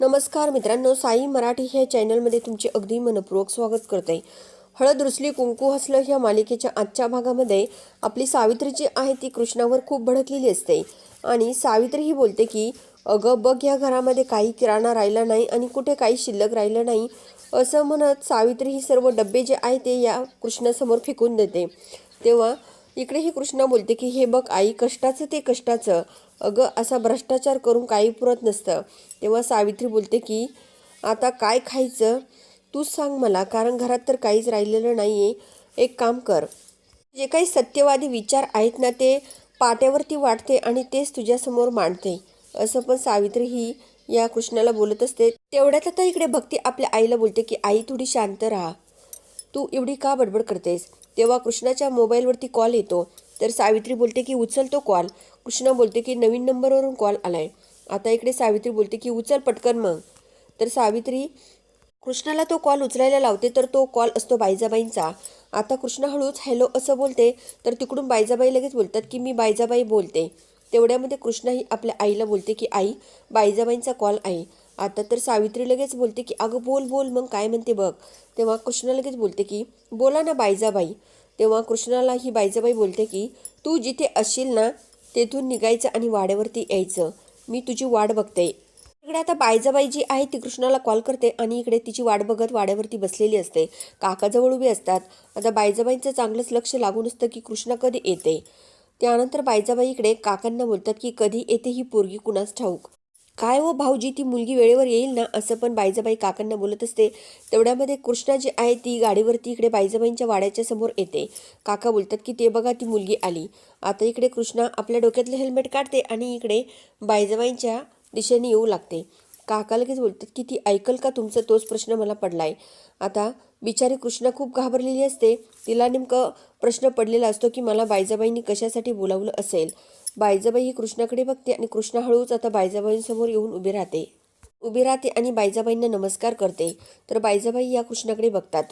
नमस्कार मित्रांनो साई मराठी ह्या चॅनलमध्ये तुमचे अगदी मनपूर्वक स्वागत करते. हळद रुसली कुंकू हसलं ह्या मालिकेच्या आजच्या भागामध्ये आपली सावित्री जी आहे ती कृष्णावर खूप भडकलेली असते. आणि सावित्री ही बोलते की अगं बघ या घरामध्ये काही किराणा राहिला नाही आणि कुठे काही शिल्लक राहिलं नाही. असं म्हणत सावित्री ही सर्व डबे जे आहे ते या कृष्णासमोर फेकून देते. तेव्हा इकडे ही कृष्णा बोलते की हे बघ आई कष्टाचं ते कष्टाचं. अगं असा भ्रष्टाचार करून काही पुरत नसतं. तेव्हा सावित्री बोलते की आता काय खायचं? तूच सांग मला कारण घरात तर काहीच राहिलेलं नाही आहे एक काम कर. जे काही सत्यवादी विचार आहेत ना ते पाट्यावरती वाटते आणि तेच तुझ्यासमोर मांडते. असं पण सावित्री ही या कृष्णाला बोलत असते. तेवढ्यात आता इकडे भक्ती आपल्या आईला बोलते की आई थोडी शांत राहा. तू एवढी का बडबड करतेस? तेव्हा कृष्णाच्या मोबाईलवरती कॉल येतो. तर सावित्री बोलते की उचल तो कॉल. कृष्णा बोलते की नवीन नंबरवरून कॉल आलाय. आता इकडे सावित्री बोलते की उचल पटकन मग. तर सावित्री कृष्णाला तो कॉल उचलायला लावते तर तो कॉल असतो बायजाबाईंचा आता कृष्णा हळूच हॅलो असं बोलते. तर तिकडून बायजाबाई लगेच बोलतात की मी बायजाबाई बोलते. तेवढ्यामध्ये कृष्णाही आपल्या आईला बोलते की आई बायजाबाईंचा कॉल आहे. आता तर सावित्री लगेच बोलते की अगं बोल बोल. मग काय म्हणते बघ. तेव्हा कृष्णा लगेच बोलते की बोला ना बायजाबाई तेव्हा कृष्णाला ही बायजाबाई बोलते की तू जिथे असशील ना तेथून निघायचं आणि वाड्यावरती यायचं. मी तुझी वाट बघते. इकडे आता बायजाबाई जी आहे ती कृष्णाला कॉल करते आणि इकडे तिची वाट बघत वाड्यावरती बसलेली असते. काकाजवळ उभी असतात. आता बायजाबाईंचं चांगलंच लक्ष लागून असतं की कृष्णा कधी येते? त्यानंतर बायजाबाई इकडे काकांना बोलतात की कधी येते ही पोरगी कुणास ठाऊक? काय हो भाऊजी ती मुलगी वेळेवर येईल ना? असं पण बायजाबाई काकांना बोलत असते. तेवढ्यामध्ये कृष्णा जी आहे ती गाडीवरती इकडे बायजाबाईंच्या वाड्याच्या समोर येते. काका बोलतात की ते बघा ती मुलगी आली. आता इकडे कृष्णा आपल्या डोक्यातलं हेल्मेट काढते आणि इकडे बायजाबाईंच्या दिशेने येऊ लागते. काका लगेच बोलतात की ती ऐकल का तुमचा? तोच प्रश्न मला पडलाय. आता बिचारी कृष्णा खूप घाबरलेली असते. तिला नेमकं प्रश्न पडलेला असतो की मला बायजाबाईंनी कशासाठी बोलावलं असेल? बायजाबाई ही कृष्णाकडे बघते आणि कृष्णा हळूच आता बायजाबाईंसमोर येऊन उभी राहते. उभी राहते आणि बायजाबाईंना नमस्कार करते. तर बायजाबाई या कृष्णाकडे बघतात.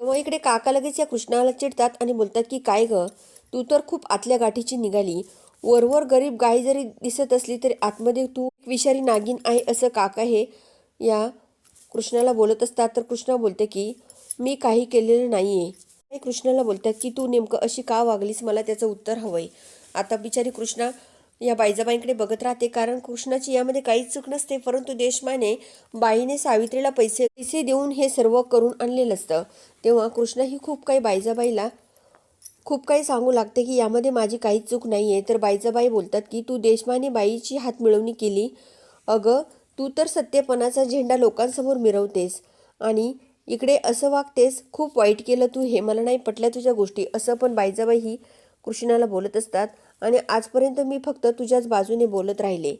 तेव्हा इकडे काका लगेच या कृष्णाला चिडतात आणि बोलतात की काय ग? तू तर खूप आतल्या गाठीची निघाली. वरवर गरीब गाय जरी दिसत असली तरी आतमध्ये तू विषारी नागिन आहे असं काका हे या कृष्णाला बोलत असतात. तर कृष्णा बोलते की मी काही केलेलं नाही आहे कृष्णाला बोलतात की तू नेमकं अशी का वागलीस? मला त्याचं उत्तर हवं आहे आता बिचारी कृष्णा या बाईजाबाईंकडे बघत राहते. कारण कृष्णाची यामध्ये काहीच चूक नसते परंतु देशमाने बाईने सावित्रीला पैसे पैसे देऊन हे सर्व करून आणलेलं असतं. तेव्हा कृष्णा ही खूप काही बाईजाबाईला खूप काही सांगू लागते की यामध्ये माझी काहीच चूक नाही आहे तर बाईजाबाई बोलतात की तू देशमाने बाईची हात मिळवणी केली. अगं तू तर सत्यपणाचा झेंडा लोकांसमोर मिरवतेस आणि इकडे असं वागतेस खूप वाईट केलं तू हे मला नाही पटल्या तुझ्या गोष्टी. असं पण बाईजाबाई ही कृष्णाला बोलत असतात आणि आजपर्यंत मी फक्त तुझ्याच बाजूने बोलत राहिले.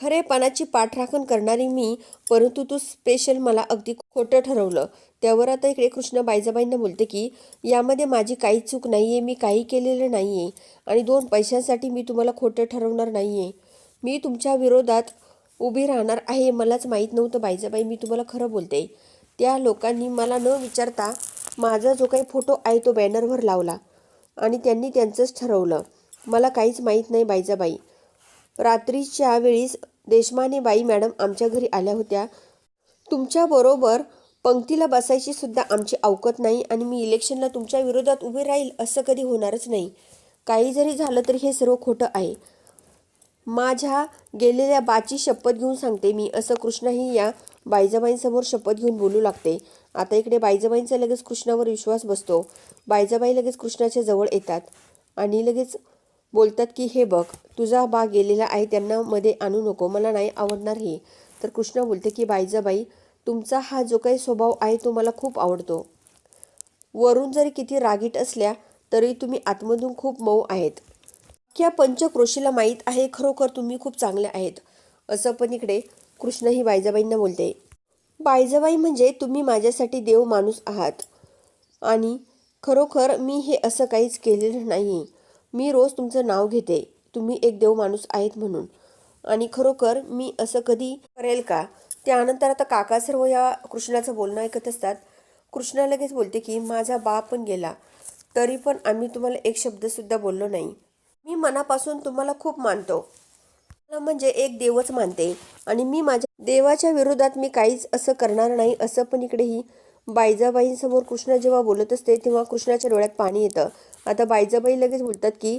खरे पानाची पाठराखण करणारी मी परंतु तू स्पेशल मला अगदी खोटं ठरवलं. त्यावर आता इकडे कृष्ण बायजाबाईंना बोलते की यामध्ये माझी काही चूक नाही आहे मी काही केलेलं नाही आहे आणि दोन पैशांसाठी मी तुम्हाला खोटं ठरवणार नाही आहे मी तुमच्या विरोधात उभी राहणार आहे मलाच माहीत नव्हतं बायजाबाई मी तुम्हाला खरं बोलते. त्या लोकांनी मला न विचारता माझा जो काही फोटो आहे तो बॅनरवर लावला. आणि त्यांनी त्यांचंच ठरवलं. मला काहीच माहीत नाही बाईजाबाई. रात्रीच्या वेळीस देशमाने बाई मॅडम आमच्या घरी आल्या होत्या. तुमच्याबरोबर पंक्तीला बसायची सुद्धा आमची अवकत नाही आणि मी इलेक्शनला तुमच्या विरोधात उभे राहील असं कधी होणारच नाही. काही जरी झालं तरी हे सर्व खोटं आहे. माझ्या गेलेल्या बाची शपथ घेऊन सांगते मी असं कृष्णाही या बाईजाबाईंसमोर शपथ घेऊन बोलू लागते. आता इकडे बायजाबाईंचा लगेच कृष्णावर विश्वास बसतो. बायजाबाई लगेच कृष्णाच्या जवळ येतात आणि लगेच बोलतात की हे बघ तुझा बा गेलेला आहे त्यांना मध्ये आणू नको मला नाही आवडणार हे. तर कृष्णा बोलते की बायजाबाई तुमचा हा जो काही स्वभाव आहे तो मला खूप आवडतो. वरून जरी किती रागीट असल्या तरी तुम्ही आतमधून खूप मऊ आहेत. अख्ख्या पंचक्रोशीला माहीत आहे खरोखर तुम्ही खूप चांगले आहेत. असं पण इकडे कृष्ण ही बायजाबाईंना बोलते. बायजबाई म्हणजे तुम्ही माझ्यासाठी देव माणूस आहात. आणि खरोखर मी हे असं काहीच केलेलं नाही. मी रोज तुमचं नाव घेते. तुम्ही एक देव माणूस आहेत म्हणून. आणि खरोखर मी असं कधी करेल का? त्यानंतर आता काका सर्व या कृष्णाचं बोलणं ऐकत असतात. कृष्णा लगेच बोलते की माझा बाप पण गेला. तरी पण आम्ही तुम्हाला एक शब्दसुद्धा बोललो नाही. मी मनापासून तुम्हाला खूप मानतो. म्हणजे एक देवच मानते. आणि मी माझ्या देवाच्या विरोधात मी काहीच असं करणार नाही असं पण इकडेही बायजाबाईंसमोर कृष्ण जेव्हा बोलत असते तेव्हा कृष्णाच्या डोळ्यात पाणी येतं. आता बायजाबाई लगेच बोलतात की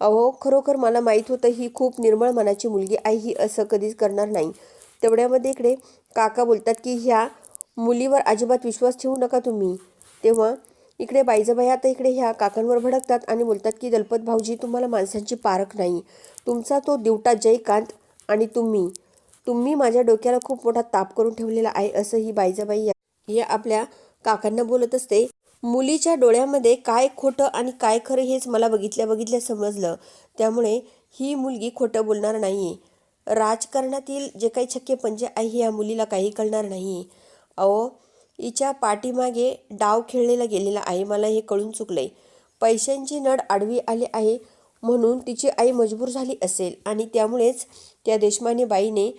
अहो खरोखर मला माहीत होतं ही खूप निर्मळ मनाची मुलगी आहे ही असं कधीच करणार नाही. तेवढ्यामध्ये इकडे काका बोलतात की ह्या मुलीवर अजिबात विश्वास ठेवू नका तुम्ही. तेव्हा इकडे बाईजाबाई आता इकडे ह्या काकांवर भडकतात आणि बोलतात की दलपत भाऊजी तुम्हाला माणसांची पारख नाही. तुमचा तो दिवटा जयकांत आणि तुम्ही. तुम्ही माझ्या डोक्याला खूप मोठा ताप करून ठेवलेला आहे असं ही बाईजाबाई या- आपल्या काकांना बोलत असते. मुलीच्या डोळ्यामध्ये काय खोटं आणि काय खरं हेच मला बघितल्या बघितल्या समजलं. त्यामुळे ही मुलगी खोटं बोलणार नाही राजकारणातील जे काही छक्के पंजे आहे या मुलीला काही कळणार नाही अहो हिच्या पाठीमागे डाव खेळलेला गेलेला आहे मला हे कळून चुकलंय. पैशांची नड आडवी आली आहे म्हणून तिची आई मजबूर झाली असेल आणि त्यामुळेच त्या देशमाने बाईने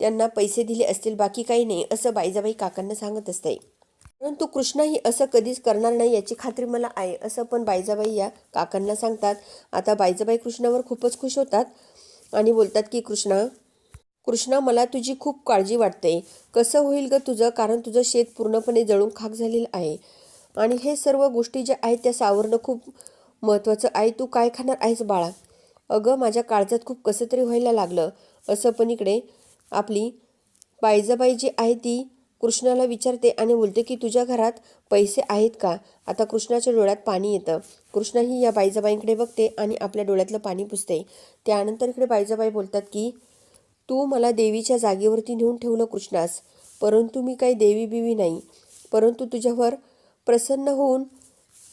त्यांना पैसे दिले असतील बाकी काही नाही असं बाईजाबाई काकांना सांगत असते परंतु कृष्णा ही असं कधीच करणार नाही याची खात्री मला आहे असं पण बाईजाबाई या काकांना सांगतात. आता बाईजाबाई कृष्णावर खूपच खुश होतात आणि बोलतात की कृष्णा कृष्णा मला तुझी खूप काळजी वाटते. कसं होईल ग तुझं? कारण तुझं शेत पूर्णपणे जळून खाक झालेलं आहे. आणि हे सर्व गोष्टी ज्या आहेत त्या सावरणं खूप महत्त्वाचं आहे. तू काय खाणार आहेस बाळा? अगं माझ्या काळजात खूप कसं तरी व्हायला लागलं. असं पण इकडे आपली बायजाबाई जी आहे ती कृष्णाला विचारते आणि बोलते की तुझ्या घरात पैसे आहेत का? आता कृष्णाच्या डोळ्यात पाणी येतं कृष्णा ही या बाईजाबाईंकडे बघते आणि आपल्या डोळ्यातलं पाणी पुसते. त्यानंतर इकडे बाईजाबाई बोलतात की तू मला देवीच्या जागेवरती नेऊन ठेवलं कृष्णास. परंतु मी काही देवी बिवी नाही. परंतु तुझ्यावर प्रसन्न होऊन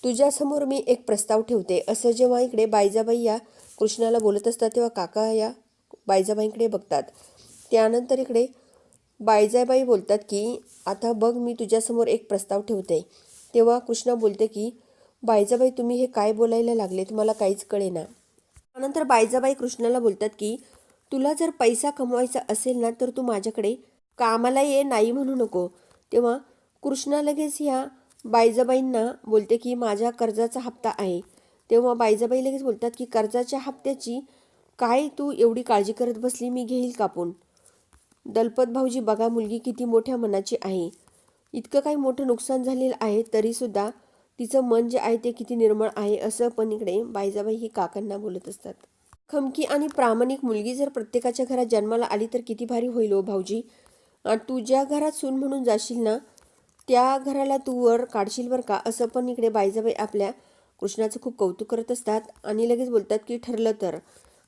तुझ्यासमोर मी एक प्रस्ताव ठेवते. असं जेव्हा इकडे बायजाबाई या कृष्णाला बोलत असतात तेव्हा काका या बायजाबाईंकडे बघतात. त्यानंतर इकडे बायजाबाई बोलतात की आता बघ मी तुझ्यासमोर एक प्रस्ताव ठेवते. तेव्हा कृष्णा बोलते की बायजाबाई तुम्ही हे काय बोलायला लागले तुम्हाला काहीच कळेना. त्यानंतर बायजाबाई कृष्णाला बोलतात की तुला जर पैसा कमवायचा असेल ना तर तू माझ्याकडे कामाला ये नाही म्हणू नको. तेव्हा कृष्णा लगेच ह्या बायजाबाईंना बोलते की माझ्या कर्जाचा हप्ता आहे. तेव्हा बायजाबाई लगेच बोलतात की कर्जाच्या हप्त्याची काय तू एवढी काळजी करत बसली? मी घेईल कापून. दलपत भाऊजी बघा मुलगी किती मोठ्या मनाची आहे. इतकं काही मोठं नुकसान झालेलं आहे तरीसुद्धा तिचं मन जे आहे ते किती निर्मळ आहे असं पण इकडे बायजाबाई ही काकांना बोलत असतात. खमकी आणि प्रामाणिक मुलगी जर प्रत्येकाच्या घरात जन्माला आली तर किती भारी होईल हो भाऊजी. तू ज्या घरात सून म्हणून जाशील ना त्या घराला तू वर काढशील बरं का? असं पण इकडे बायजाबाई आपल्या कृष्णाचं खूप कौतुक करत असतात आणि लगेच बोलतात की ठरलं तर.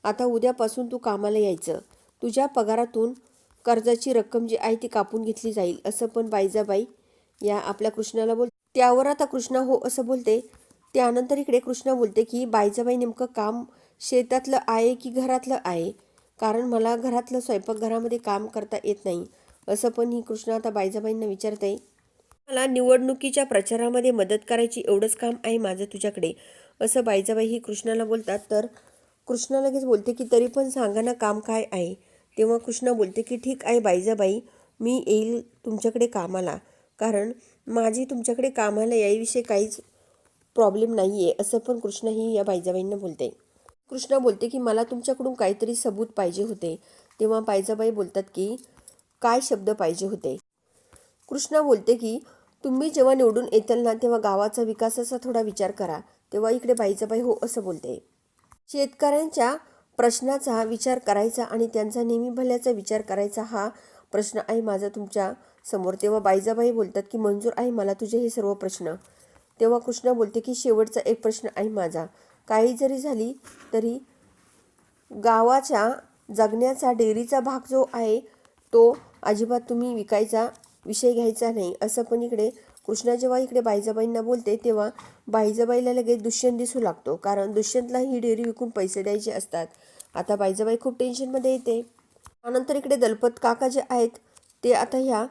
आता उद्यापासून तू कामाला यायचं. तुझ्या पगारातून कर्जाची रक्कम जी आहे ती कापून घेतली जाईल असं पण बायजाबाई या आपल्या कृष्णाला बोल त्यावर आता कृष्णा हो असं बोलते. त्यानंतर इकडे कृष्णा बोलते की बाईजाबाई नेमकं काम शेतातलं आहे की घरातलं आहे? कारण मला घरातलं स्वयंपाकघरामध्ये काम करता येत नाही. असं पण ही कृष्णा आता बायजाबाईंना विचारते. मला निवडणुकीच्या प्रचारामध्ये मदत करायची एवढंच काम आहे माझं तुझ्याकडे. असं बायजाबाई ही कृष्णाला बोलतात. तर कृष्णा लगेच बोलते की तरी पण सांगा ना काम काय आहे? तेव्हा कृष्णा बोलते की ठीक आहे बायजाबाई मी येईल तुमच्याकडे कामाला. कारण माझी तुमच्याकडे कामाला याविषयी काहीच प्रॉब्लेम नाही आहे असं पण कृष्णा ही या बायजाबाईंना बोलते. कृष्णा बोलते की मला तुमच्याकडून काहीतरी सबूत पाहिजे होते. तेव्हा बायजाबाई बोलतात की काय शब्द पाहिजे होते? कृष्णा बोलते की तुम्ही जेव्हा निवडून येताल ना तेव्हा गावाचा विकासाचा थोडा विचार करा. तेव्हा इकडे बाईजाबाई हो असं बोलते. शेतकऱ्यांच्या प्रश्नाचा विचार करायचा आणि त्यांचा नेहमी भल्याचा विचार करायचा हा प्रश्न आहे माझा तुमच्यासमोर. तेव्हा बाईजाबाई बोलतात की मंजूर आहे मला तुझे हे सर्व प्रश्न. तेव्हा कृष्णा बोलते की शेवटचा एक प्रश्न आहे माझा. काही जरी झाली तरी गावाच्या जगण्याचा डेअरीचा भाग जो आहे तो अजिबात तुम्ही विकायचा विषय घ्यायचा नाही. असं पण इकडे कृष्णा जेव्हा इकडे बाईजाबाईंना बोलते तेव्हा बाईजाबाईला लगेच दुष्यंत दिसू लागतो. कारण दुष्यंतला ही डेअरी विकून पैसे द्यायचे असतात. आता बाईजाबाई खूप टेन्शनमध्ये येते. त्यानंतर इकडे दलपत काका जे आहेत ते आता ह्या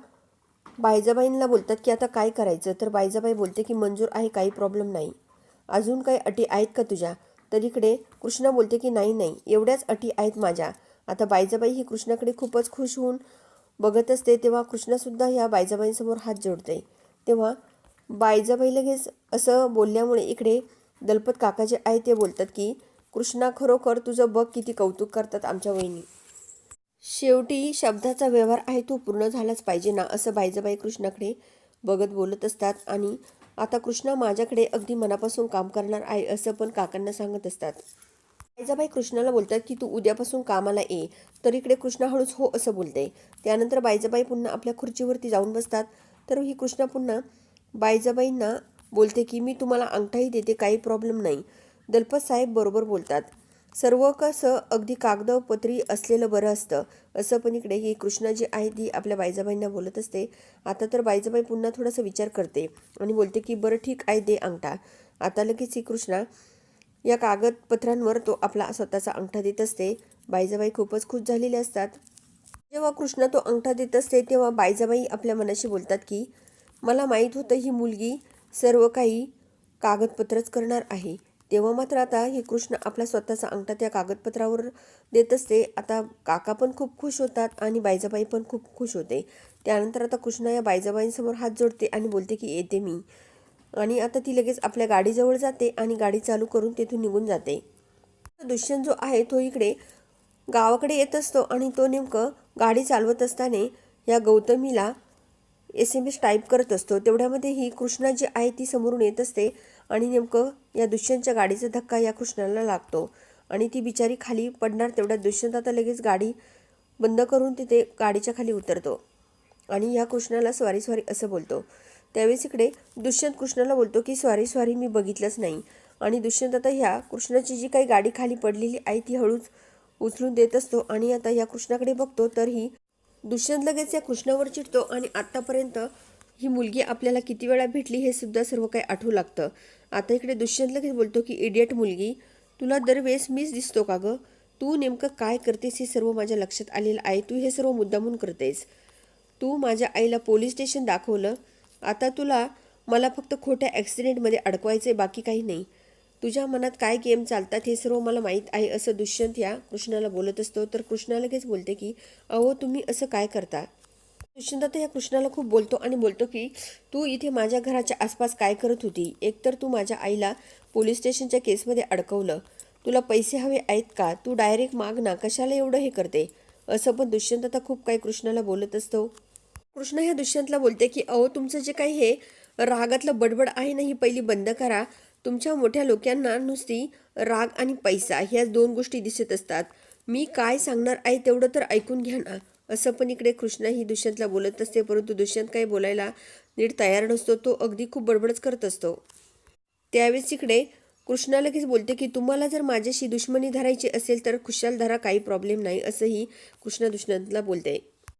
बायजाबाईंना बोलतात की आता काय करायचं? तर बायजाबाई बोलते की मंजूर आहे काही प्रॉब्लेम नाही. अजून काही अटी आहेत का तुझ्या? तर इकडे कृष्णा बोलते की नाही नाही एवढ्याच अटी आहेत माझ्या. आता बायजाबाई ही कृष्णाकडे खूपच खुश होऊन बघत असते तेव्हा कृष्णासुद्धा ह्या बायजाबाईंसमोर हात जोडते. तेव्हा बायजाबाई लगेच असं बोलल्यामुळे इकडे दलपत काका जे आहे ते बोलतात की कृष्णा खरोखर तुझं बघ किती कौतुक करतात आमच्या वहिनी. शेवटी शब्दाचा व्यवहार आहे तो पूर्ण झालाच पाहिजे ना? असं बायजाबाई कृष्णाकडे बघत बोलत असतात आणि आता कृष्णा माझ्याकडे अगदी मनापासून काम करणार आहे असं पण काकांना सांगत असतात. बाईजाबाई कृष्णाला बोलतात की तू उद्यापासून कामाला ये तर इकडे कृष्णा हळूच हो असं बोलते. त्यानंतर बायजाबाई पुन्हा आपल्या खुर्चीवरती जाऊन बसतात. तर ही कृष्णा पुन्हा बायजाबाईंना बोलते की मी तुम्हाला अंगठाही देते काही प्रॉब्लेम नाही. दलपत साहेब बरोबर बोलतात. सर्व कसं अगदी कागदपत्री असलेलं बरं असतं. असं पण इकडे ही कृष्णा जी आहे ती आपल्या बायजाबाईंना बोलत असते. आता तर बायजाबाई पुन्हा थोडासा विचार करते आणि बोलते की बरं ठीक आहे दे अंगठा. आता लगेच ही कृष्णा या कागदपत्रांवर तो आपला स्वतःचा अंगठा देत असते. बायजाबाई खूपच खुश झालेले असतात. जेव्हा कृष्णा तो अंगठा देत असते तेव्हा बायजाबाई आपल्या मनाशी बोलतात की मला माहीत होतं ही मुलगी सर्व काही कागदपत्रच करणार आहे. तेव्हा मात्र आता हे कृष्ण आपला स्वतःचा अंगठा त्या कागदपत्रावर देत असते. आता काका पण खूप खुश होतात आणि बायजाबाई पण खूप खुश होते. त्यानंतर आता कृष्णा या बायजाबाईंसमोर हात जोडते आणि बोलते की येते मी. आणि आता ती लगेच आपल्या गाडीजवळ जाते आणि गाडी चालू करून तेथून निघून जाते. दुष्यंत जो आहे तो इकडे गावाकडे येत असतो आणि तो नेमकं गाडी चालवत असताना या गौतमीला एस एम एस टाईप करत असतो. तेवढ्यामध्ये ही कृष्णा जी आहे ती समोरून येत असते आणि नेमकं या दुष्यंतच्या गाडीचा धक्का या कृष्णाला लागतो. आणि ती बिचारी खाली पडणार तेवढ्यात दुष्यंत आता लगेच गाडी बंद करून तिथे गाडीच्या खाली उतरतो. आणि या कृष्णाला स्वारी स्वारी असं बोलतो. त्यावेळेस इकडे दुष्यंत कृष्णाला बोलतो की स्वारी स्वारी मी बघितलंच नाही. आणि दुष्यंत आता ह्या कृष्णाची जी काही गाडी खाली पडलेली आहे ती हळूच उचलून देत असतो. आणि आता या कृष्णाकडे बघतो तर ही दुष्यंत लगेच या कृष्णावर चिडतो आणि आत्तापर्यंत ही मुलगी आपल्याला किती वेळा भेटली हे सुद्धा सर्व काही आठवू लागतं. आता इकडे दुष्यंत लगेच बोलतो की इडियट मुलगी तुला दरवेळेस मीच दिसतो का गं? तू नेमकं काय करतेस हे सर्व माझ्या लक्षात आलेलं आहे. तू हे सर्व मुद्दामून करतेस. तू माझ्या आईला पोलीस स्टेशन दाखवलं. आता तुला मला फक्त खोट्या ॲक्सिडेंटमध्ये अडकवायचं आहे बाकी काही नाही. तुझ्या मनात काय गेम चालतात हे सर्व मला माहीत आहे असं दुष्यंत या कृष्णाला बोलत असतो. तर कृष्णा लगेच बोलते की अहो तुम्ही असं काय करता? दुष्यंत तर या कृष्णाला खूप बोलतो आणि बोलतो की तू इथे माझ्या घराच्या आसपास काय करत होती? एकतर तू माझ्या आईला पोलीस स्टेशनच्या केसमध्ये अडकवलं. तुला पैसे हवे आहेत का? तू डायरेक्ट माग ना कशाला एवढं हे करते? असं पण दुष्यंत आता खूप काही कृष्णाला बोलत असतो. कृष्ण ह्या दुष्यंतला बोलते की अहो तुमचं जे काही हे रागातलं बडबड आहे ना ही पहिली बंद करा. तुमच्या मोठ्या लोकांना नुसती राग आणि पैसा ह्या दोन गोष्टी दिसत असतात. मी काय सांगणार आहे तेवढं तर ऐकून घ्या ना. असं पण इकडे कृष्णा ही दुष्यंतला बोलत असते परंतु दुष्यंत काही बोलायला नीट तयार नसतो तो अगदी खूप बडबडच करत असतो. त्यावेळेस इकडे कृष्णा लगेच बोलते की तुम्हाला जर माझ्याशी दुश्मनी धरायची असेल तर खुशाल धरा काही प्रॉब्लेम नाही असंही कृष्णा दुष्यंतला बोलते.